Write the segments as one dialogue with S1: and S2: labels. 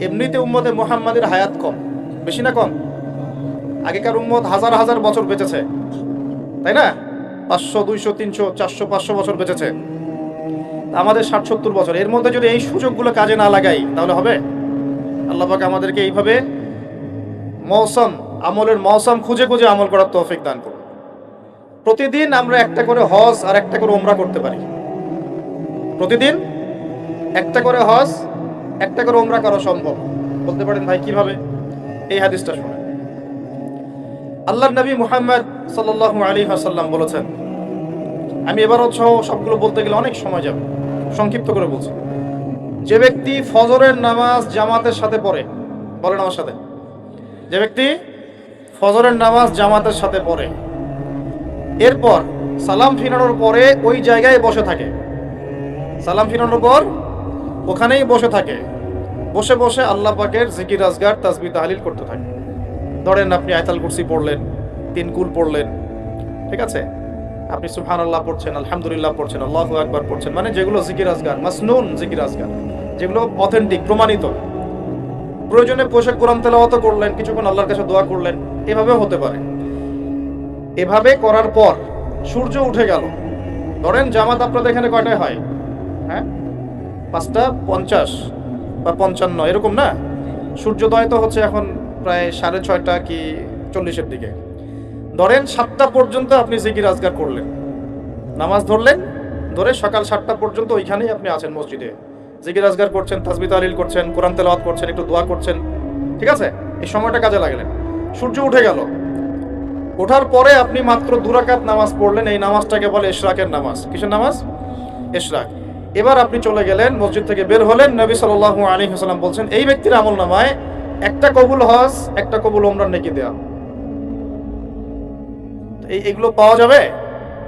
S1: এমনিতে উম্মতে মুহাম্মাদের হায়াত কম। বেশি না কম? আগেকার উম্মত হাজার হাজার বছর বেঁচেছে। তাই না? পাঁচশো, দুইশো, তিনশো, চারশো, পাঁচশো বছর বেঁচেছে। আমাদের ষাট সত্তর বছর, এর মধ্যে যদি এই সুযোগগুলো কাজে না লাগাই, তাহলে হবে? আল্লাহ আমাদেরকে এইভাবে মৌসম, আমলের মৌসম খুঁজে খুঁজে আমল করার তৌফিক দান করুন। প্রতিদিন আমরা একটা করে হজ আর একটা করে ওমরা করতে পারি। প্রতিদিন একটা করে হজ একটা করে ওমরা করা সম্ভব? বলতে পারেন ভাই, কীভাবে? এই হাদিসটা শুনে। আল্লাহ নবী মুহাম্মদ সাল্লাল্লাহু আলাইহি ওয়াসাল্লাম বলেছেন, আমি এবারও সহ সবগুলো বলতে গেলে অনেক সময় যাবে। সংক্ষিপ্ত করে বলছি। যে ব্যক্তি ফজরের নামাজ জামাতের সাথে পড়ে, বলেন আমার সাথে। যে ব্যক্তি ফজরের নামাজ জামাতের সাথে পড়ে, এরপর সালাম ফিরানোর পরে ওই জায়গায় বসে থাকে। সালাম ফিরানোর পর ওখানেই বসে থাকে। বসে বসে আল্লাহ পাকের জিকির, আজগার তাসবি তাহলিল করতে থাকে। ধরেন আপনি আয়তাল কুরসি পড়লেন, তিন কুল পড়লেন, ঠিক আছে? আপনি সুবহান আল্লাহ পড়ছেন, আলহামদুলিল্লাহ পড়ছেন, আল্লাহ আকবার পড়ছেন মানে যেগুলো জিকির, আজগার, মাসনুন জিকির, আজগার, যেগুলো অথেন্টিক প্রমাণিত। প্রয়োজনে পোশাক কোরআন তেলাওয়াত করলেন, কিছুক্ষণ আল্লাহর কাছে দোয়া করলেন, এভাবেও হতে পারে। এভাবে করার পর সূর্য উঠে গেল। ধরেন জামাত আপনাদের এখানে কয়টায় হয়? হ্যাঁ? পাঁচটা পঞ্চাশ বা পঞ্চান্ন, এরকম না? সূর্যোদয় তো হচ্ছে এখন প্রায় সাড়ে ছয়টা কি চল্লিশের দিকে। ধরেন সাতটা পর্যন্ত আপনি জিকির আজগার করলেন। নামাজ ধরলেন, ধরে সকাল সাতটা পর্যন্ত ওইখানেই আপনি আছেন মসজিদে। জিকির আজগার করছেন তাসবি তালিল করছেন, কোরআন তেলাওয়াত করছেন, একটু দোয়া করছেন। ঠিক আছে? এই সময়টা কাজে লাগলেন। সূর্য উঠে গেল। ওঠার পরে আপনি মাত্র দুরাকাত নামাজ পড়লেন। এই নামাজটাকে বলে ইশরাকের নামাজ। কিসের নামাজ? ইশরাক এবার আপনি চলে গেলেন, মসজিদ থেকে বের হলেন, নবী সাল্লাল্লাহু আলাইহি ওয়াসাল্লাম বলছেন, এই ব্যক্তির আমল নামায় একটা কবুল হজ, একটা কবুল ওমরার নেকি দেয়া। এই এগুলো পাওয়া যাবে?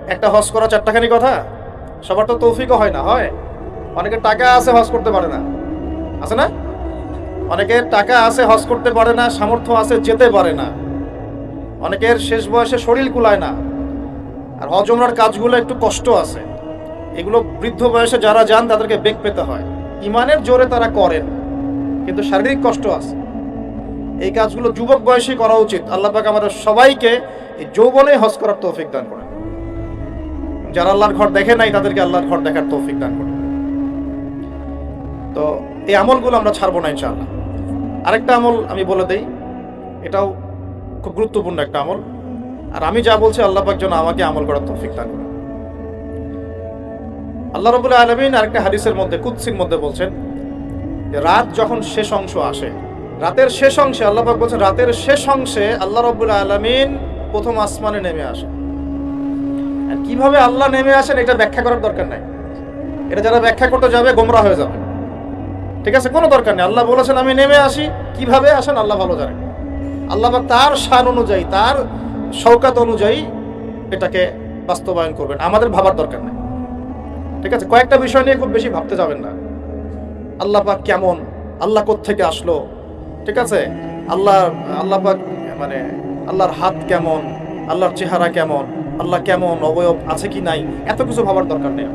S1: একটা হজ করা চারটাখানি কথা? সবার তো তৌফিকও হয় না, হয়? অনেকের টাকা আছে, হজ করতে পারে না। আছে না? অনেকের টাকা আছে, হজ করতে পারে না, সামর্থ্য আছে, যেতে পারে না। অনেকের শেষ বয়সে শরীর কুলায় না। আর হজ ওমরার কাজগুলো একটু কষ্ট আছে। এগুলো বৃদ্ধ বয়সে যারা যান, তাদেরকে বেগ পেতে হয়। ইমানের জোরে তারা করেন, কিন্তু শারীরিক কষ্ট আছে। এই কাজগুলো যুবক বয়সে করা উচিত। আল্লাহ পাক আমাদের সবাইকে এই যৌবনে হজ করার তৌফিক দান করেন। যারা আল্লাহর ঘর দেখে নাই, তাদেরকে আল্লাহর ঘর দেখার তৌফিক দান করেন। তো এই আমলগুলো আমরা ছাড়বো না ইনশাআল্লাহ। আরেকটা আমল আমি বলে দেই, এটাও খুব গুরুত্বপূর্ণ একটা আমল। আর আমি যা বলছি, আল্লাহ পাক যেন আমাকে আমল করার তৌফিক দান করেন। আল্লাহ রবুল্লাহ আলমিন আরেকটা হাদিসের মধ্যে কুৎসির মধ্যে বলছেন যে রাত যখন শেষ অংশ আসে, রাতের শেষ অংশে, আল্লাহ পাক বলছেন, রাতের শেষ অংশে আল্লাহ রবুল্লাহ আলমিন প্রথম আসমানে নেমে আসে। আর কীভাবে আল্লাহ নেমে আসেন, এটা ব্যাখ্যা করার দরকার নাই। এটা যারা ব্যাখ্যা করতে যাবে, গোমরা হয়ে যাবে। ঠিক আছে? কোনো দরকার নেই। আল্লাহ বলেছেন, আমি নেমে আসি। কীভাবে আসেন, আল্লাহ ভালো জানেন। আল্লাহ তার শান অনুযায়ী, তার শৌকাত অনুযায়ী এটাকে বাস্তবায়ন করবেন। আমাদের ভাবার দরকার নেই। ঠিক আছে? কয়েকটা বিষয় নিয়ে খুব বেশি ভাবতে যাবেন না। আল্লাহ পাক কেমন? আল্লাহ থেকে আসলো? ঠিক আছে? আল্লাহ আল্লাহ পাক মানে আল্লাহর হাত কেমন? আল্লাহর চেহারা কেমন? আল্লাহ কেমন? অবয়ব আছে কি নাই? এত কিছু ভাবার দরকার নেই।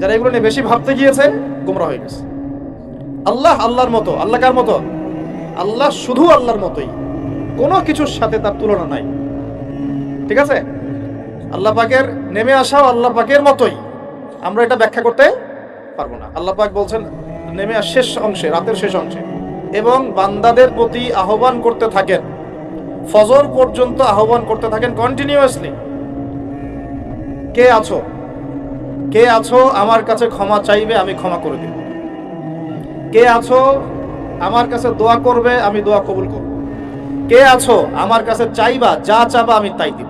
S1: যারা এগুলো নিয়ে বেশি ভাবতে গিয়েছে, গুমরা হয়ে গেছে। আল্লাহ আল্লাহর মতো। আল্লাহ কার মতো? আল্লাহ শুধু আল্লাহর মতোই। কোনো কিছুর সাথে তার তুলনা নাই। ঠিক আছে? আল্লাহ পাকের নেমে আসাও আল্লাহ পাকের মতোই। আমরা এটা ব্যাখ্যা করতে পারব না। আল্লাহ পাক বলছেন, নেমে শেষ অংশে, রাতের শেষ অংশে। এবং বান্দাদের প্রতি আহ্বান করতে থাকেন। ফজর পর্যন্ত আহ্বান করতে থাকেন কন্টিনিউয়াসলি কে আছো? কে আছো? আমার কাছে ক্ষমা চাইবে, আমি ক্ষমা করে দিব। কে আছো? আমার কাছে দোয়া করবে, আমি দোয়া কবুল করব। কে আছো? আমার কাছে চাইবা, যা চাবা আমি তাই দিব।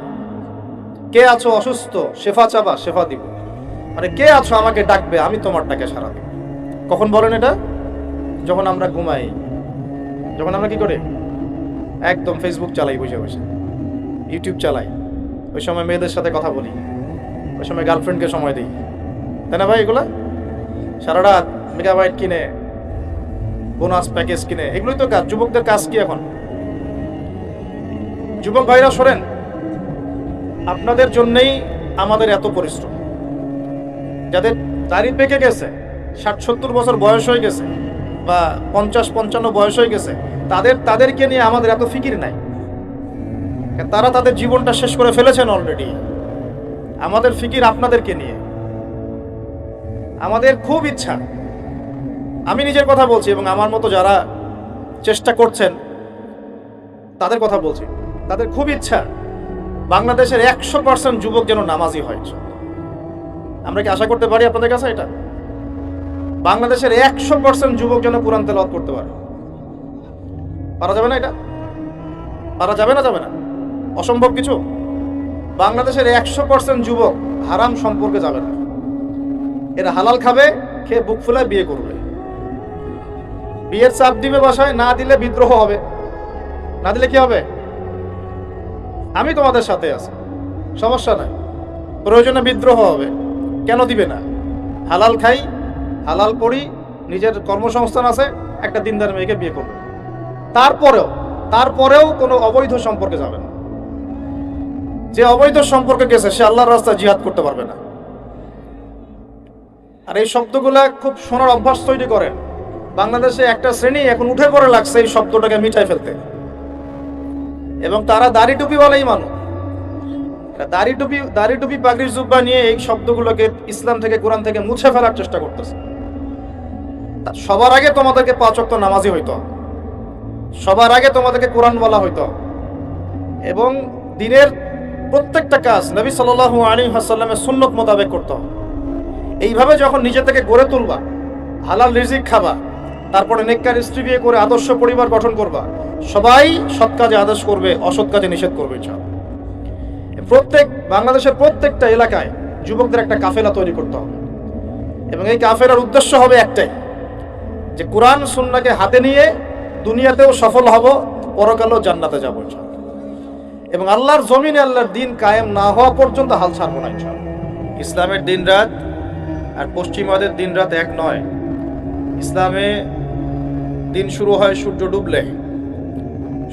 S1: কে আছো? অসুস্থ, শেফা চাবা, শেফা দিব। মানে কে আছো আমাকে ডাকবে, আমি তোমার ডাকে সারা কখন বলেন এটা? যখন আমরা ঘুমাই। যখন আমরা কি করি? একদম ফেসবুক চালাই বসে বসে। ইউটিউব চালাই। ওই সময় মেয়েদের সাথে কথা বলি। ওই সময় গার্লফ্রেন্ডকে সময় দিই। তাই না ভাই এগুলা? সারা রাত মেগাবাইট কিনে বোনাস প্যাকেজ কিনে। এগুলোই তো কাজ। যুবকদের কাজ কি এখন? যুবক ভাইরা শোনেন, আপনাদের জন্যেই আমাদের এত পরিশ্রম। যাদের দাড়ি পেকে গেছে, ষাট, সত্তর বছর বয়স হয়ে গেছে বা পঞ্চাশ, পঞ্চান্ন বয়স হয়ে গেছে, তাদের, তাদেরকে নিয়ে আমাদের এত ফিকির নাই। তারা তাদের জীবনটা শেষ করে ফেলেছেন অলরেডি আমাদের ফিকির আপনাদেরকে নিয়ে। আমাদের খুব ইচ্ছা। আমি নিজের কথা বলছি এবং আমার মতো যারা চেষ্টা করছেন, তাদের কথা বলছি। তাদের খুব ইচ্ছা বাংলাদেশের একশো পার্সেন্ট যুবক যেন নামাজি হয়। আমরা কি আশা করতে পারি আপনাদের কাছে এটা? বাংলাদেশের একশো পার্সেন্ট যুবক যেন কোরআন তেলাওয়াত করতে পারে। পারা যাবে না এটা? পারা যাবে না যাবে না? অসম্ভব কিছু? বাংলাদেশের একশো পার্সেন্ট যুবক হারাম সম্পর্কে যাবে না। এরা হালাল খাবে, খেয়ে বুক ফুলায় বিয়ে করবে। বিয়ের চাপ দিবে বাসায়, না দিলে বিদ্রোহ হবে। না দিলে কি হবে? আমি তোমাদের সাথে আছি। সমস্যা নাই। প্রয়োজনে বিদ্রোহ হবে। কেন দিবে না? হালাল খাই, হালাল করি নিজের কর্মসংস্থান আছে, একটা দিনদার মেয়েকে বিয়ে করবে। তারপরেও তারপরেও কোনো অবৈধ সম্পর্কে যাবে না। যে অবৈধ সম্পর্কে গেছে, সে আল্লাহর রাস্তায় জিহাদ করতে পারবে না। আর এই শব্দগুলা খুব শোনার অভ্যাস তৈরি করেন। বাংলাদেশে একটা শ্রেণি এখন উঠে পড়ে লাগছে এই শব্দটাকে মিটাই ফেলতে। এবং তারা দাড়ি টুপিওয়ালাই মানুষ। দাড়ি টুপি দাড়ি টুপি পাগড়ির জুব্বা নিয়ে এই শব্দগুলোকে ইসলাম থেকে, কোরআন থেকে মুছে ফেলার চেষ্টা করতেছে। সবার আগে তোমাদেরকে পাঁচ ওয়াক্ত নামাজি হইতো সবার আগে তোমাদেরকে কোরআন বলা হইতো এবং দিনের প্রত্যেকটা কাজ নবী সাল্লাল্লাহু আলাইহি ওয়াসাল্লামের সুন্নত মোতাবেক করতে এইভাবে যখন নিজে থেকে গড়ে তুলবা, হালাল রিজিক খাবা, তারপরে নেককার স্ত্রী বিয়ে করে আদর্শ পরিবার গঠন করবা, সবাই সৎ কাজে আদেশ করবে, অসৎ কাজে নিষেধ করবে, ইনশাআল্লাহ। প্রত্যেক, বাংলাদেশের প্রত্যেকটা এলাকায় যুবকদের একটা কাফেলা তৈরি করতে হবে। এবং এই কাফেলার উদ্দেশ্য হবে একটাই, যে কোরআন সুন্নাকে হাতে নিয়ে দুনিয়াতেও সফল হব, পরকালেও জান্নাতে যাব এবং আল্লাহর জমিনে আল্লাহর দিন কায়েম না হওয়া পর্যন্ত হাল ছাড়বো না ইসলামের দিন রাত আর পশ্চিমাদের দিন রাত এক নয়। ইসলামে দিন শুরু হয় সূর্য ডুবলে।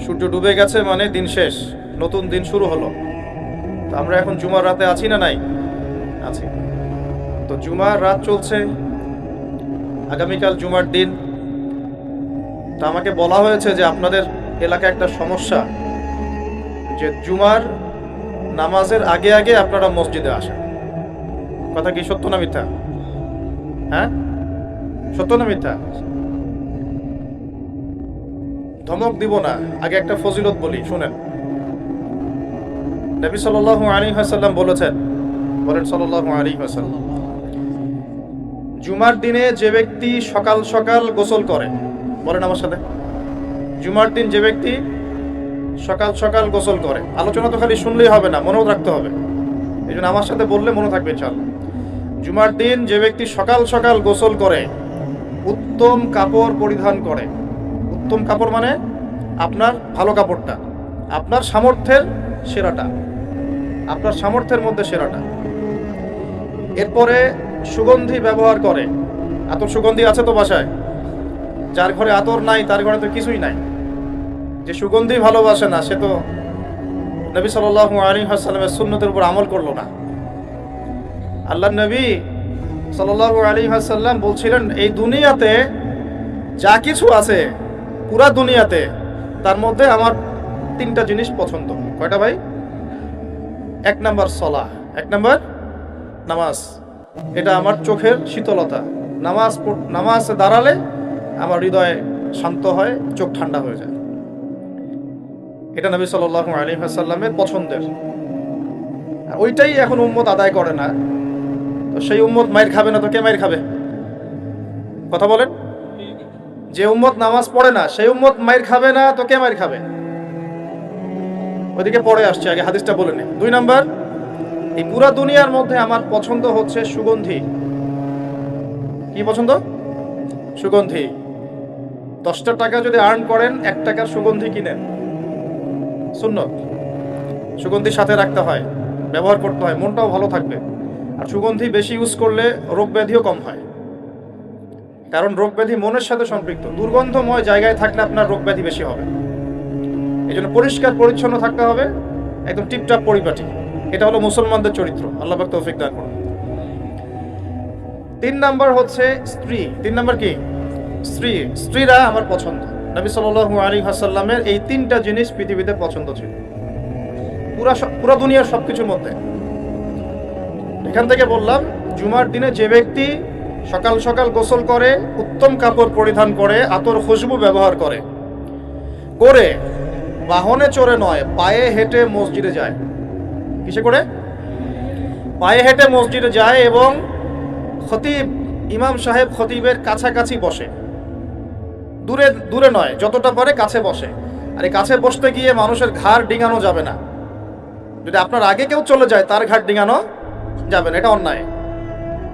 S1: সূর্য ডুবে গেছে মানে দিন শেষ। নতুন দিন শুরু হলো। আমরা এখন জুমার রাতে আছি না নাই? আছি। তো জুমার রাত চলছে। আগামীকাল জুমার দিন। তো আমাকে বলা হয়েছে যে আপনাদের এলাকায় একটা সমস্যা, যে জুমার নামাজের আগে আগে আপনারা মসজিদে আসেন। কথা কি সত্য না মিথ্যা? হ্যাঁ? সত্য না মিথ্যা? ধমক দিব না। আগে একটা ফজিলত বলি, শুনেন। নবী সাল্লাল্লাহু আলাইহি ওয়াসাল্লাম বলেছেন, বলেন সাল্লাল্লাহু আলাইহি ওয়াসাল্লাম, জুমার দিনে যে ব্যক্তি সকাল সকাল গোসল করে, বলেন আমার সাথে, জুমার দিন যে ব্যক্তি সকাল সকাল গোসল করে, আলোচনা তো খালি শুনলেই হবে না, মনেও রাখতে হবে এই জন্য আমার সাথে বললে মনে থাকবে ইনশাআল্লাহ। জুমার দিন যে ব্যক্তি সকাল সকাল গোসল করে, উত্তম কাপড় পরিধান করে, উত্তম কাপড় মানে আপনার ভালো কাপড়টা, আপনার সামর্থ্যের সেরাটা আপনার সামর্থ্যের মধ্যে সেরাটা এরপরে সুগন্ধি ব্যবহার করে। আতর সুগন্ধি আছে তো বাসায়? যার ঘরে আতর নাই, তার ঘরে তো কিছুই নাই। যে সুগন্ধি ভালোবাসে না, সে তো নবী সাল্লাল্লাহু আলাইহি ওয়াসাল্লামের সুন্নতের উপর আমল করল না। আল্লাহ নবী সাল্লাল্লাহু আলাইহি ওয়াসাল্লাম বলছিলেন, এই দুনিয়াতে যা কিছু আছে, পুরা দুনিয়াতে তার মধ্যে আমার তিনটা জিনিস পছন্দ। কয়টা ভাই? এক নাম্বার সলা এক নাম্বার নামাজ। এটা আমার চোখের শীতলতা। নামাজ নামাজ দাঁড়ালে আমার হৃদয় শান্ত হয়, চোখ ঠান্ডা হয়ে যায়। এটা নবী সাল্লাল্লাহু আলাইহি ওয়াসাল্লামের পছন্দের। ওইটাই এখন উম্মত আদায় করে না। তো সেই উম্মত মায়ের খাবে না তো কে মায়ের খাবে? কথা বলেন? যে উম্মত নামাজ পড়ে না, সেই উম্মত মায়ের খাবে না তো কে মায়ের খাবে? ওইদিকে পড়ে আসছে, আগে হাদিসটা বলে নে। দুই নাম্বার, এই পুরা দুনিয়ার মধ্যে আমার পছন্দ হচ্ছে সুগন্ধি। কি পছন্দ? সুগন্ধি। দশটা টাকা যদি আর্ন করেন, এক টাকার সুগন্ধি কিনেন। শূন্য সুগন্ধি সাথে রাখতে হয়, ব্যবহার করতে হয়, মনটাও ভালো থাকবে। আর সুগন্ধি বেশি ইউজ করলে রোগ ব্যাধিও কম হয়। কারণ রোগ ব্যাধি মনের সাথে সম্পৃক্ত। দুর্গন্ধময় জায়গায় থাকলে আপনার রোগ ব্যাধি বেশি হবে। এই জন্য পরিষ্কার, পরিচ্ছন্ন থাকতে হবে। একদম টিপটাপ পরিপাটি। এটা হলো মুসলমানদের চরিত্র। আল্লাহ পাক তৌফিক দান করুন। তিন নাম্বার হচ্ছে স্ত্রী। তিন নাম্বার কি? স্ত্রী। স্ত্রীরা আমার পছন্দ। নবী সাল্লাল্লাহু আলী হাসাল্লামের এই তিনটা জিনিস পৃথিবীতে পছন্দ ছিল। পুরা পুরা দুনিয়ার সব কিছুর মধ্যে। এখান থেকে বললাম, জুমার দিনে যে ব্যক্তি সকাল সকাল গোসল করে, উত্তম কাপড় পরিধান করে, আতর খুশবু ব্যবহার করে করে বাহনে চড়ে নয়, পায়ে হেঁটে মসজিদে যায়। কিসে করে? পায়ে হেঁটে মসজিদে যায় এবং খতিব, ইমাম সাহেব খতিবের কাছাকাছি বসে। দূরে দূরে নয়, যতটা পারে কাছে বসে। আর এই কাছে বসতে গিয়ে মানুষের ঘাড় ডিঙানো যাবে না। যদি আপনার আগে কেউ চলে যায়, তার ঘাট ডিঙানো যাবে না, এটা অন্যায়।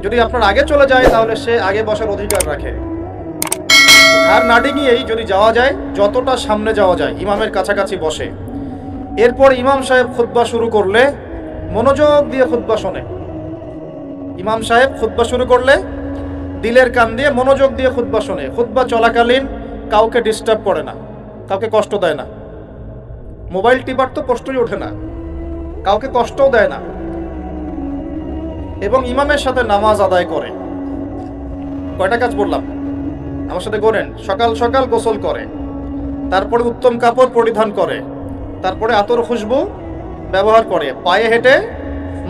S1: যদি আপনার আগে চলে যায়, তাহলে সে আগে বসার অধিকার রাখে। ঘাড় না ডিঙিয়েই যদি যাওয়া যায়, যতটা সামনে যাওয়া যায়, ইমামের কাছাকাছি বসে। এরপর ইমাম সাহেব খুতবা শুরু করলে, মনোযোগ দিয়ে খুতবা শোনে। ইমাম সাহেব খুতবা শুরু করলে, দিলের কান দিয়ে মনোযোগ দিয়ে খুতবা শোনে। খুতবা চলাকালীন কাউকে ডিস্টার্ব করে না, কাউকে কষ্ট দেয় না। মোবাইল টিপার তো কষ্টই ওঠে না, কাউকে কষ্টও দেয় না। এবং ইমামের সাথে নামাজ আদায় করে। কয়টা কাজ বললাম? আমার সাথে করেন সকাল সকাল গোসল করে। তারপরে উত্তম কাপড় পরিধান করে। তারপরে আতর খুশবু ব্যবহার করে। পায়ে হেঁটে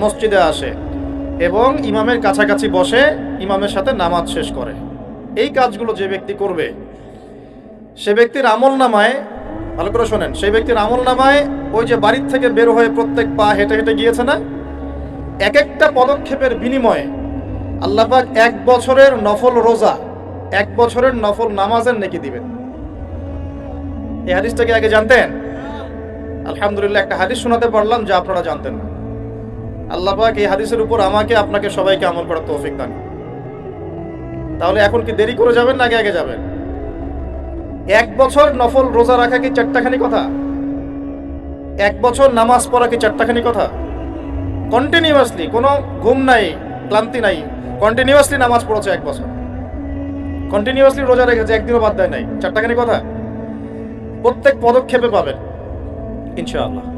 S1: মসজিদে আসে এবং ইমামের কাছাকাছি বসে ইমামের সাথে নামাজ শেষ করে। এই কাজগুলো যে ব্যক্তি করবে, সে ব্যক্তির আমল নামায়, ভালো করে শোনেন, সেই ব্যক্তির আমল নামায় ওই যে বাড়ির থেকে বের হয়ে প্রত্যেক পা হেঁটে হেঁটে গিয়েছে না? এক একটা পদক্ষেপের বিনিময়ে আল্লাপাক এক বছরের নফল রোজা এক বছরের নফল নামাজের নেকি দিবেন। এই হাদিসটাকে আগে জানতেন? আলহামদুলিল্লাহ, একটা হাদিস শোনাতে পারলাম যা আপনারা জানতেন না। আল্লাহ পাক এই হাদিসের উপর আমাকে, আপনাকে সবাইকে আমল করার তৌফিক দান তাহলে এখন কি দেরি করে যাবেন না আগে আগে যাবেন? এক বছর নফল রোজা রাখা কি চারটাখানি কথা? এক বছর নামাজ পড়া কি চারটাখানি কথা? কন্টিনিউয়াসলি কোনো ঘুম নাই, ক্লান্তি নাই কন্টিনিউয়াসলি নামাজ পড়েছে এক বছর। কন্টিনিউয়াসলি রোজা রেখেছে একদিনও বাদ দেয় নাই। চারটাখানি কথা। প্রত্যেক পদক্ষেপে পাবেন। ইনশাআল্লাহ।